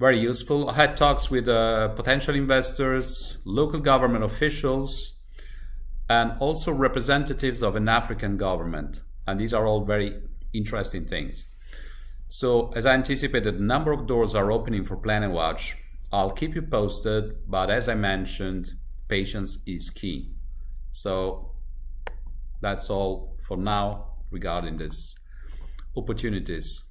very useful. I had talks with uh, potential investors, local government officials, and also representatives of an African government. And these are all very interesting things. So, as I anticipated, a number of doors are opening for Planet Watch. I'll keep you posted, but as I mentioned, patience is key. So, that's all for now regarding these opportunities.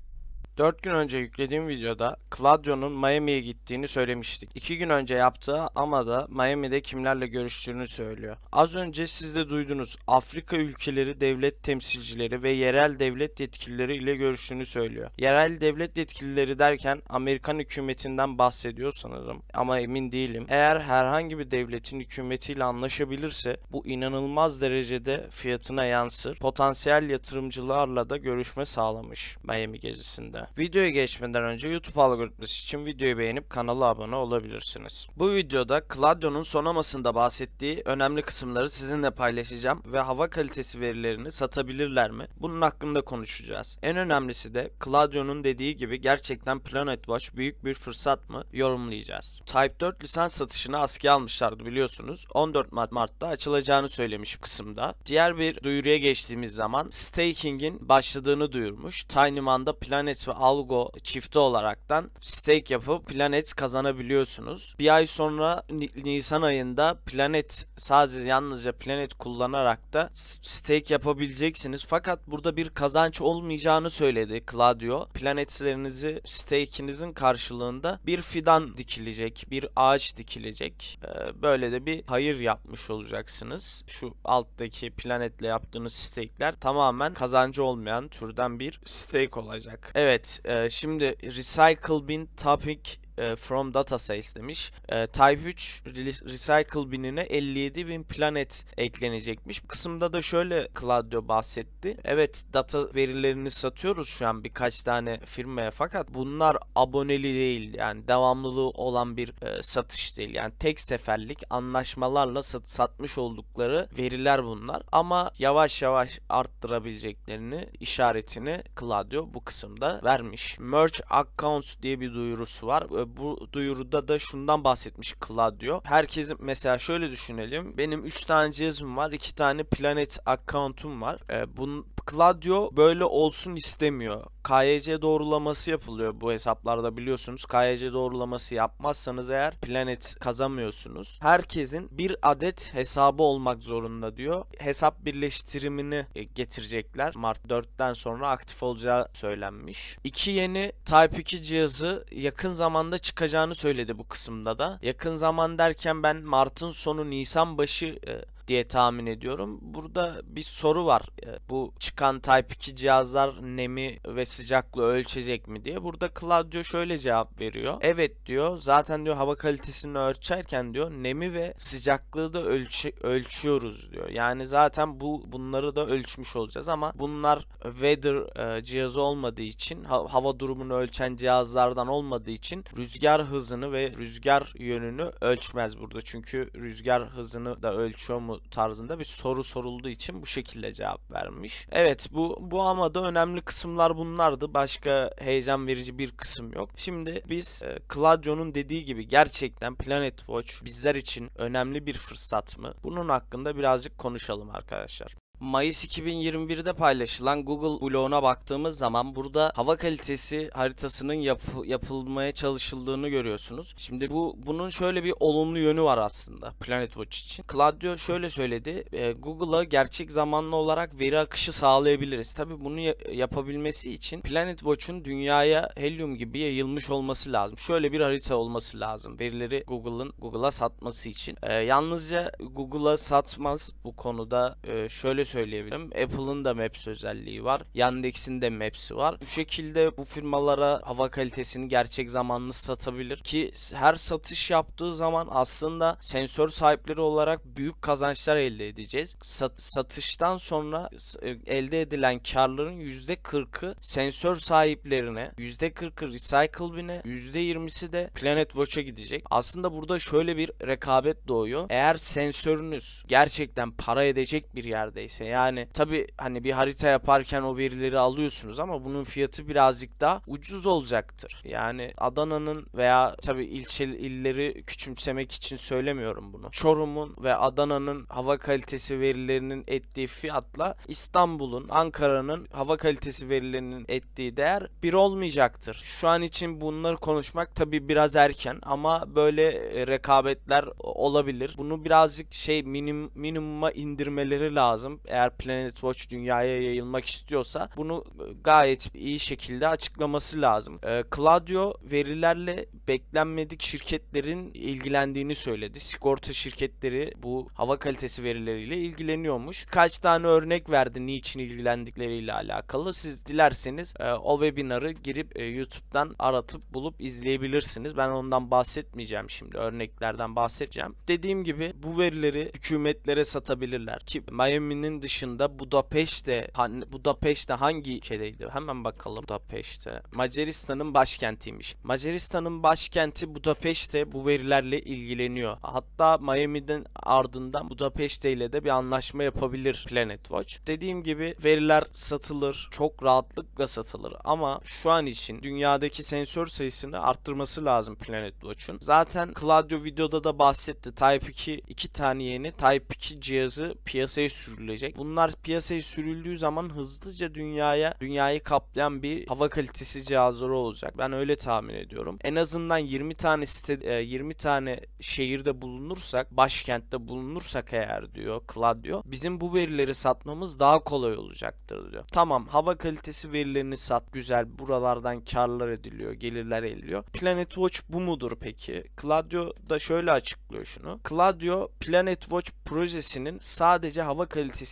4 gün önce yüklediğim videoda Claudio'nun Miami'ye gittiğini söylemiştik. 2 gün önce yaptığı ama da Miami'de kimlerle görüştüğünü söylüyor. Az önce siz de duydunuz. Afrika ülkeleri devlet temsilcileri ve yerel devlet yetkilileri ile görüştüğünü söylüyor. Yerel devlet yetkilileri derken Amerikan hükümetinden bahsediyor sanırım ama emin değilim. Eğer herhangi bir devletin hükümetiyle anlaşabilirse bu inanılmaz derecede fiyatına yansır. Potansiyel yatırımcılarla da görüşme sağlamış Miami gezisinde. Videoya geçmeden önce YouTube algoritması için videoyu beğenip kanala abone olabilirsiniz. Bu videoda Claudio'nun sonamasında bahsettiği önemli kısımları sizinle paylaşacağım ve hava kalitesi verilerini satabilirler mi? Bunun hakkında konuşacağız. En önemlisi de Claudio'nun dediği gibi gerçekten Planet Watch büyük bir fırsat mı yorumlayacağız. Type 4 lisans satışını askıya almışlardı biliyorsunuz. 14 Mart- Mart'ta açılacağını söylemiş kısımda. Diğer bir duyuruya geçtiğimiz zaman staking'in başladığını duyurmuş. Tinyman'da Planet ve Algo çifti olaraktan stake yapıp Planet kazanabiliyorsunuz. Bir ay sonra Ni- Nisan ayında Planet sadece yalnızca Planet kullanarak da stake yapabileceksiniz. Fakat burada bir kazanç olmayacağını söyledi Claudio. Planetlerinizi stake'inizin karşılığında bir fidan dikilecek, bir ağaç dikilecek. Ee, Böyle de bir hayır yapmış olacaksınız. Şu alttaki planetle yaptığınız stake'ler tamamen kazancı olmayan türden bir stake olacak. Evet, e, şimdi Recycle Bin Topic e, from datasets demiş. E, Type 3 re- Recycle binine 57 bin planet eklenecekmiş. Bu kısımda da şöyle Claudio bahsetti. Evet data verilerini satıyoruz şu an birkaç tane firmaya fakat bunlar aboneli değil yani devamlılığı olan bir e, satış değil. Yani tek seferlik anlaşmalarla sat- satmış oldukları veriler bunlar. Ama yavaş yavaş arttırabileceklerini işaretini Claudio bu kısımda vermiş. Merge Accounts diye bir duyurusu var. Bu duyuruda da şundan bahsetmiş Claudio. Herkesin mesela şöyle düşünelim. Benim 3 tane cihazım var. 2 tane Planet account'um var. E, Bunun Claudio böyle olsun istemiyor. KYC doğrulaması yapılıyor bu hesaplarda biliyorsunuz. KYC doğrulaması yapmazsanız eğer Planet kazanmıyorsunuz. Herkesin bir adet hesabı olmak zorunda diyor. Hesap birleştirimini e, getirecekler. Mart 4'ten sonra aktif olacağı söylenmiş. İki yeni Type 2 cihazı yakın zamanda çıkacağını söyledi bu kısımda da. Yakın zaman derken ben Mart'ın sonu Nisan başı e, diye tahmin ediyorum. Burada bir soru var. E, Bu çıkan Type 2 cihazlar nemi ve sıcaklığı ölçecek mi diye. Burada Claudio şöyle cevap veriyor. Evet diyor. Zaten diyor hava kalitesini ölçerken diyor nemi ve sıcaklığı da ölçü ölçüyoruz diyor. Yani zaten bu bunları da ölçmüş olacağız ama bunlar weather e, cihazı olmadığı için ha- hava durumunu ölçen cihazlardan olmadığı için rüzgar hızını ve rüzgar yönünü ölçmez burada. Çünkü rüzgar hızını da ölçüyor mu tarzında bir soru sorulduğu için bu şekilde cevap vermiş. Evet bu bu ama da önemli kısımlar bunlardı. Başka heyecan verici bir kısım yok. Şimdi biz e, Claudio'nun dediği gibi gerçekten Planet Watch bizler için önemli bir fırsat mı? Bunun hakkında birazcık konuşalım arkadaşlar. Mayıs 2021'de paylaşılan Google bloguna baktığımız zaman burada hava kalitesi haritasının yapı- yapılmaya çalışıldığını görüyorsunuz. Şimdi bu bunun şöyle bir olumlu yönü var aslında Planet Watch için. Claudio şöyle söyledi. e, Google'a gerçek zamanlı olarak veri akışı sağlayabiliriz. Tabi bunu ya- yapabilmesi için Planet Watch'un dünyaya Helium gibi yayılmış olması lazım. Şöyle bir harita olması lazım. Verileri Google'ın Google'a satması için. E, yalnızca Google'a satmaz bu konuda. E, şöyle söyleyebilirim. Apple'ın da Maps özelliği var. Yandex'in de Maps'i var. Bu şekilde bu firmalara hava kalitesini gerçek zamanlı satabilir ki her satış yaptığı zaman aslında sensör sahipleri olarak büyük kazançlar elde edeceğiz. Sat- satıştan sonra e, elde edilen karların %40'ı sensör sahiplerine, %40'ı Recycle Bin'e, %20'si de Planet Watch'a gidecek. Aslında burada şöyle bir rekabet doğuyor. Eğer sensörünüz gerçekten para edecek bir yerdeyse neyse. Yani tabi hani bir harita yaparken o verileri alıyorsunuz ama bunun fiyatı birazcık daha ucuz olacaktır. Yani Adana'nın veya tabi ilçe illeri küçümsemek için söylemiyorum bunu. Çorum'un ve Adana'nın hava kalitesi verilerinin ettiği fiyatla İstanbul'un, Ankara'nın hava kalitesi verilerinin ettiği değer bir olmayacaktır. Şu an için bunları konuşmak tabi biraz erken ama böyle e, rekabetler olabilir. Bunu birazcık şey minim, minimuma indirmeleri lazım. Eğer Planet Watch dünyaya yayılmak istiyorsa bunu gayet iyi şekilde açıklaması lazım. Ee, Claudio verilerle beklenmedik şirketlerin ilgilendiğini söyledi. Sigorta şirketleri bu hava kalitesi verileriyle ilgileniyormuş. Kaç tane örnek verdi niçin ilgilendikleriyle alakalı. Siz dilerseniz e, o webinarı girip e, YouTube'dan aratıp bulup izleyebilirsiniz. Ben ondan bahsetmeyeceğim şimdi. Örneklerden bahsedeceğim. Dediğim gibi bu verileri hükümetlere satabilirler ki Miami'nin dışında Budapeşte Budapeşte hangi ülkedeydi? Hemen bakalım Budapeşte. Macaristan'ın başkentiymiş. Macaristan'ın başkenti Budapeşte bu verilerle ilgileniyor. Hatta Miami'den ardından Budapeşte ile de bir anlaşma yapabilir Planet Watch. Dediğim gibi veriler satılır. Çok rahatlıkla satılır ama şu an için dünyadaki sensör sayısını arttırması lazım Planet Watch'un. Zaten Claudio videoda da bahsetti. Type 2 iki tane yeni Type 2 cihazı piyasaya sürülecek. Bunlar piyasaya sürüldüğü zaman hızlıca dünyaya dünyayı kaplayan bir hava kalitesi cihazları olacak. Ben öyle tahmin ediyorum. En azından 20 tane site e, 20 tane şehirde bulunursak, başkentte bulunursak eğer diyor Claudio, bizim bu verileri satmamız daha kolay olacaktır diyor. Tamam, hava kalitesi verilerini sat, güzel. Buralardan karlar ediliyor, gelirler ediliyor. Planet Watch bu mudur peki? Claudio da şöyle açıklıyor şunu. Claudio Planet Watch projesinin sadece hava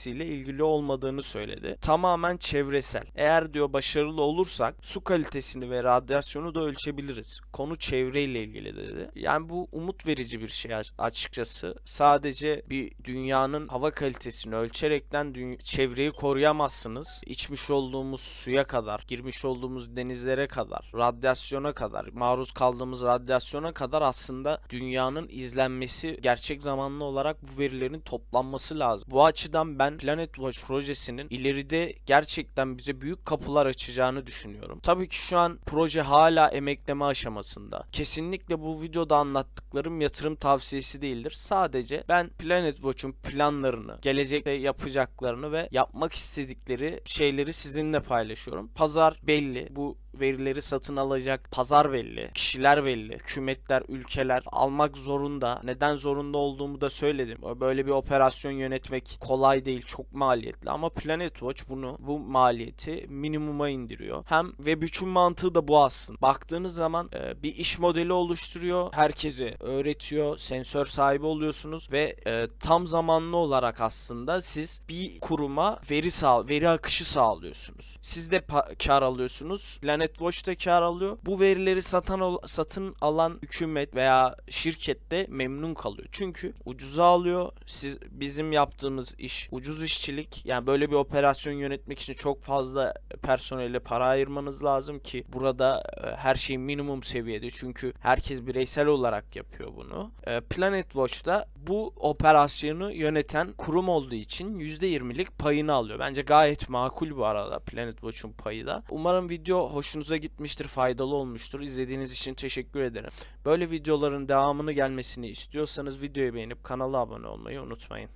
kalitesiyle ilgili olmadığını söyledi. Tamamen çevresel. Eğer diyor başarılı olursak su kalitesini ve radyasyonu da ölçebiliriz. Konu çevreyle ilgili dedi. Yani bu umut verici bir şey aç- açıkçası. Sadece bir dünyanın hava kalitesini ölçerekten çevreyi koruyamazsınız. İçmiş olduğumuz suya kadar, girmiş olduğumuz denizlere kadar, radyasyona kadar, maruz kaldığımız radyasyona kadar aslında dünyanın izlenmesi gerçek zamanlı olarak bu verilerin toplanması lazım. Bu açıdan ben Planet Watch projesinin ileride gerçekten bize büyük kapılar açacağını düşünüyorum. Tabii ki şu an proje hala emekleme aşamasında. Kesinlikle bu videoda anlattıklarım yatırım tavsiyesi değildir. Sadece ben Planet Watch'un planlarını, gelecekte yapacaklarını ve yapmak istedikleri şeyleri sizinle paylaşıyorum. Pazar belli. Bu verileri satın alacak pazar belli, kişiler belli, hükümetler, ülkeler almak zorunda. Neden zorunda olduğumu da söyledim. Böyle bir operasyon yönetmek kolay değil, çok maliyetli ama Planet Watch bunu bu maliyeti minimuma indiriyor. Hem Web 3'ün mantığı da bu aslında. Baktığınız zaman e, bir iş modeli oluşturuyor, herkese öğretiyor, sensör sahibi oluyorsunuz ve e, tam zamanlı olarak aslında siz bir kuruma veri sağ veri akışı sağlıyorsunuz. Siz de kar alıyorsunuz. Planet Watch da kar alıyor. Bu verileri satan satın alan hükümet veya şirket de memnun kalıyor. Çünkü ucuza alıyor. Siz bizim yaptığımız iş ucuz işçilik. Yani böyle bir operasyon yönetmek için çok fazla personele para ayırmanız lazım ki burada e, her şey minimum seviyede. Çünkü herkes bireysel olarak yapıyor bunu. E, Planet Watch'ta bu operasyonu yöneten kurum olduğu için %20'lik payını alıyor. Bence gayet makul bu arada Planet Watch'un payı da. Umarım video hoşunuza gitmiştir, faydalı olmuştur. İzlediğiniz için teşekkür ederim. Böyle videoların devamını gelmesini istiyorsanız videoyu beğenip kanala abone olmayı unutmayın.